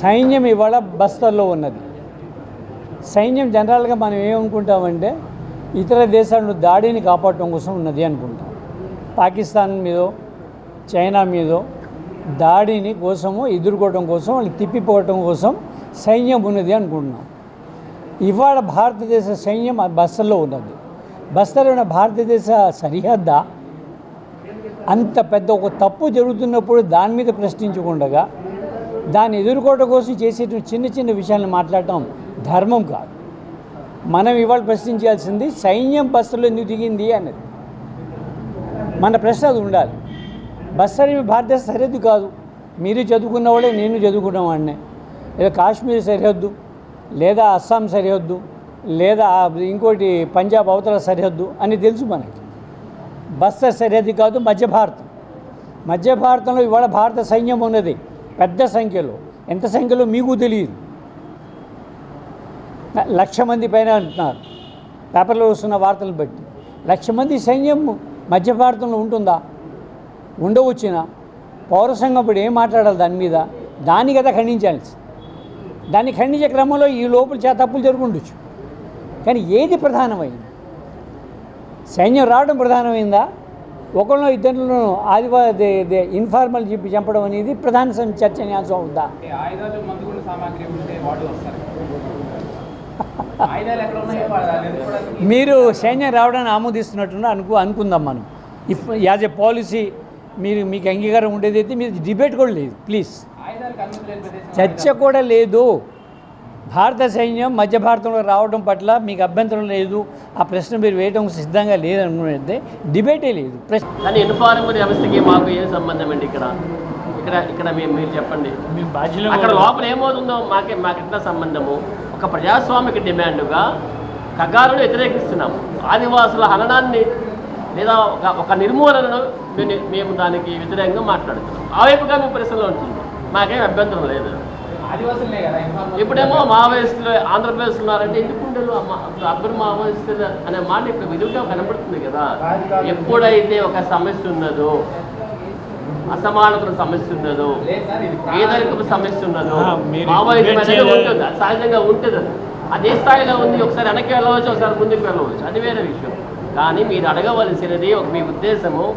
సైన్యం ఇవాళ బస్తర్లో ఉన్నది. సైన్యం జనరల్గా మనం ఏమనుకుంటామంటే ఇతర దేశాలను దాడిని కాపాడటం కోసం ఉన్నది అనుకుంటాం. పాకిస్తాన్ మీదో చైనా మీదో దాడిని కోసము ఎదుర్కోవడం కోసం వాళ్ళు తిప్పిపోవటం కోసం సైన్యం ఉన్నది అనుకుంటున్నాం. ఇవాళ భారతదేశ సైన్యం బస్తర్లో ఉన్నది. బస్తర్లో ఉన్న భారతదేశ సరిహద్దా అంత పెద్ద ఒక తప్పు జరుగుతున్నప్పుడు దాని మీద ప్రశ్నించకుండగా దాన్ని ఎదుర్కోవడం కోసం చేసేటువంటి చిన్న చిన్న విషయాలను మాట్లాడటం ధర్మం కాదు. మనం ఇవాళ ప్రశ్నించాల్సింది సైన్యం బస్సులో ఎందుకు దిగింది అన్నది. మన ప్రశ్న అది ఉండాలి. బస్సు అనేవి భారతదేశ సరిహద్దు కాదు. మీరు చదువుకున్న వాళ్ళే నేను చదువుకున్నవాడినే లేదా కాశ్మీర్ సరిహద్దు లేదా అస్సాం సరిహద్దు లేదా ఇంకోటి పంజాబ్ అవతల సరిహద్దు అని తెలుసు మనకి. బస్తర్ సరిహద్దు కాదు మధ్య భారతం. మధ్య భారతంలో ఇవాళ భారత సైన్యం ఉన్నది. పెద్ద సంఖ్యలో. ఎంత సంఖ్యలో మీకు తెలియదు. లక్ష మంది పైన అంటున్నారు. పేపర్లో వస్తున్న వార్తలు బట్టి. లక్ష మంది సైన్యం మధ్య భారతంలో ఉంటుందా? ఉండవచ్చిన? పౌర సంఘం ఇప్పుడు ఏం మాట్లాడాలి దాని మీద? దాన్ని కదా ఖండించాల్సి. దాన్ని ఖండించే క్రమంలో ఈ లోపల చే తప్పులు జరుగుండొచ్చు. కానీ ఏది ప్రధానమైంది? సైన్యం రావడం ప్రధానమైందా? ఒకళ్ళు ఇద్దరిలో ఆదివాది ఇన్ఫార్మల్ చెప్పి చంపడం అనేది ప్రధాన చర్చనీయాంశం ఎదుర్కోవడానికి మీరు సైన్యం రావడాన్ని ఆమోదిస్తున్నట్టు అనుకు అనుకుందాం మనం. ఇఫ్ యాజ్ ఎ పాలసీ మీరు మీకు అంగీకారం ఉండేదైతే మీరు డిబేట్ కూడా లేదు. ప్లీజ్ చర్చ కూడా లేదు. భారత సైన్యం మధ్య భారతంలో రావడం పట్ల మీకు అభ్యంతరం లేదు. ఆ ప్రశ్న మీరు వేయడం సిద్ధంగా లేదనుకునేది డిబేటే లేదు. ప్రశ్న కానీ ఇన్ఫార్మల్ వ్యవస్థకి మాకు ఏం సంబంధం అండి ఇక్కడ? ఇక్కడ ఇక్కడ మేము మీరు చెప్పండి. మేము బాధ్యులు అక్కడ లోపల ఏమవుతుందో మాకే మాకు ఎట్లా సంబంధము? ఒక ప్రజాస్వామిక డిమాండ్గా కగారును వ్యతిరేకిస్తున్నాము. ఆదివాసుల హననాన్ని లేదా ఒక ఒక నిర్మూలనను మేము మేము దానికి వ్యతిరేకంగా మాట్లాడుతున్నాం. ఆ వైపుగా మేము పరిస్థితిలో ఉంటుంది. మాకేం అభ్యంతరం లేదు. ఇప్పుడేమో మావోయిస్టులు ఆంధ్రప్రదేశ్ ఉన్నారంటే ఎందుకు ఉండరు? అమ్మ- అప్పుడు అబ్బరు మావోయిస్టులు అనే మాట ఇప్పుడు విధుగా కనబడుతుంది కదా. ఎప్పుడైతే ఒక సమస్య ఉన్నదో అసమానతల సమస్య ఉన్నదో పేదరికపు సమస్య ఉన్నదో చేయలేదు. ఉంటుంది సహజంగా ఉంటుంది. అది అదే స్థాయిలో ఉంది ఒకసారి వెనక్కి వెళ్ళవచ్చు ఒకసారి ముందుకు వెళ్ళవచ్చు. అది వేరే విషయం. కానీ మీరు అడగవలసినది ఒక మీ ఉద్దేశము.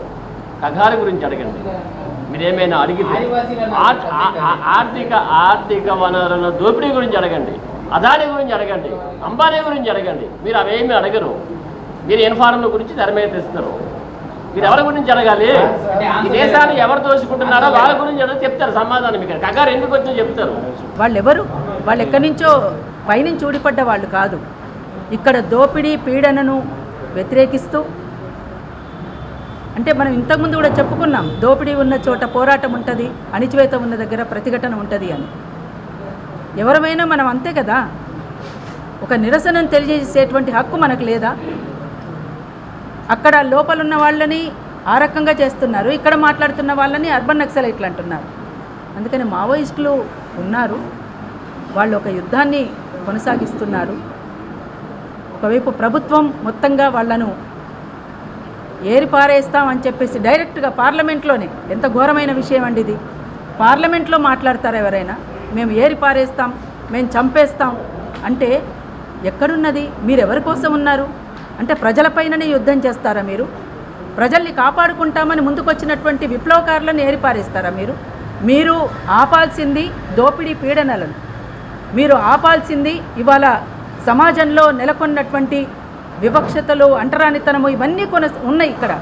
కగారి గురించి అడగండి. మీరేమైనా అడిగితే ఆర్థిక ఆర్థిక వనరుల దోపిడీ గురించి అడగండి. అదాని గురించి అడగండి. అంబానీ గురించి అడగండి. మీరు అవేమీ అడగరు. మీరు ఇన్ఫార్మల్ గురించి తెర మీద తెస్తారు. మీరు ఎవరి గురించి అడగాలి? ఈ దేశాన్ని ఎవరు దోచుకుంటున్నారో వాళ్ళ గురించి అడిగితే చెప్తారు సమాధానం ఇక్కడ. కగారు ఎందుకు వచ్చో చెప్తారు. వాళ్ళు ఎవరు వాళ్ళు ఎక్కడి నుంచో పైనుంచి ఊడిపడ్డ వాళ్ళు కాదు. ఇక్కడ దోపిడీ పీడనను వ్యతిరేకిస్తూ అంటే మనం ఇంతకుముందు కూడా చెప్పుకున్నాం దోపిడీ ఉన్న చోట పోరాటం ఉంటుంది అణిచివేత ఉన్న దగ్గర ప్రతిఘటన ఉంటుంది అని. ఎవరమైనా మనం అంతే కదా? ఒక నిరసనను తెలియజేసేటువంటి హక్కు మనకు లేదా? అక్కడ లోపలున్న వాళ్ళని ఆ రకంగా చేస్తున్నారు ఇక్కడ మాట్లాడుతున్న వాళ్ళని అర్బన్ నక్సలైట్లు అంటున్నారు. అందుకని మావోయిస్టులు ఉన్నారు వాళ్ళు ఒక యుద్ధాన్ని కొనసాగిస్తున్నారు. ఒకవైపు ప్రభుత్వం మొత్తంగా వాళ్ళను ఏరిపారేస్తాం అని చెప్పేసి డైరెక్ట్గా పార్లమెంట్లోనే. ఎంత ఘోరమైన విషయం అండి ఇది. పార్లమెంట్లో మాట్లాడతారు ఎవరైనా? మేము ఏరి పారేస్తాం మేము చంపేస్తాం అంటే ఎక్కడున్నది? మీరు ఎవరి కోసం ఉన్నారు? అంటే ప్రజలపైననే యుద్ధం చేస్తారా మీరు? ప్రజల్ని కాపాడుకుంటామని ముందుకొచ్చినటువంటి విప్లవకారులను ఏరిపారేస్తారా మీరు? మీరు ఆపాల్సింది దోపిడీ పీడనలను. మీరు ఆపాల్సింది ఇవాళ సమాజంలో నెలకొన్నటువంటి వివక్షతలు అంటరానితనము ఇవన్నీ కొన ఉన్నాయి ఇక్కడ.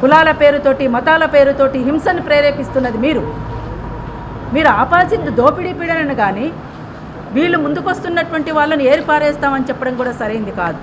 కులాల పేరుతోటి మతాల పేరుతోటి హింసను ప్రేరేపిస్తున్నది మీరు. మీరు ఆపాల్సింది దోపిడీ పీడనను కానీ వీళ్ళు ముందుకొస్తున్నటువంటి వాళ్ళని ఏరిపారేస్తామని చెప్పడం కూడా సరైంది కాదు.